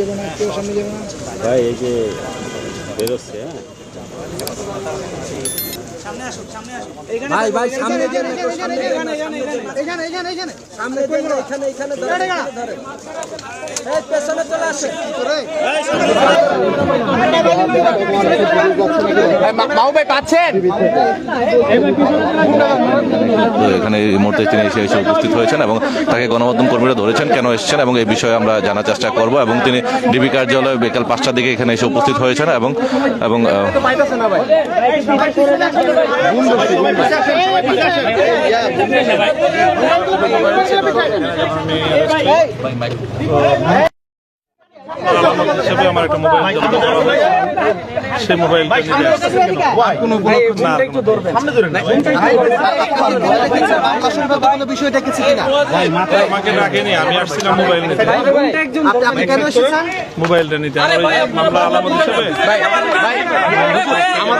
যাবে না কেউ সামনে যাবে না? ভাই এই যে বেরোচ্ছে হ্যাঁ? ভাই ভাই সামনে সামনে এখানে এখানে এখানে সামনে এখানে এখানে এখানে। এই এখানে মুহূর্তে তিনি এসে এসে উপস্থিত হয়েছেন এবং তাকে গণমাধ্যম কর্মীরা ধরেছেন কেন এসেছেন এবং এই বিষয়ে আমরা জানার চেষ্টা করব এবং তিনি ডিবি কার্যালয়ে বিকাল পাঁচটার দিকে এখানে এসে উপস্থিত হয়েছেন এবং এবং হিসেবে আমার একটা মোবাইল জব্দ করা সেই মোবাইল আমাকে ডাকেনি আমি আসছিলাম মোবাইল নিতে। আপনি আপনি কেন এসেছেন? মোবাইলটা নিতে। আমার মামলা আলামত হিসেবে। আমাদের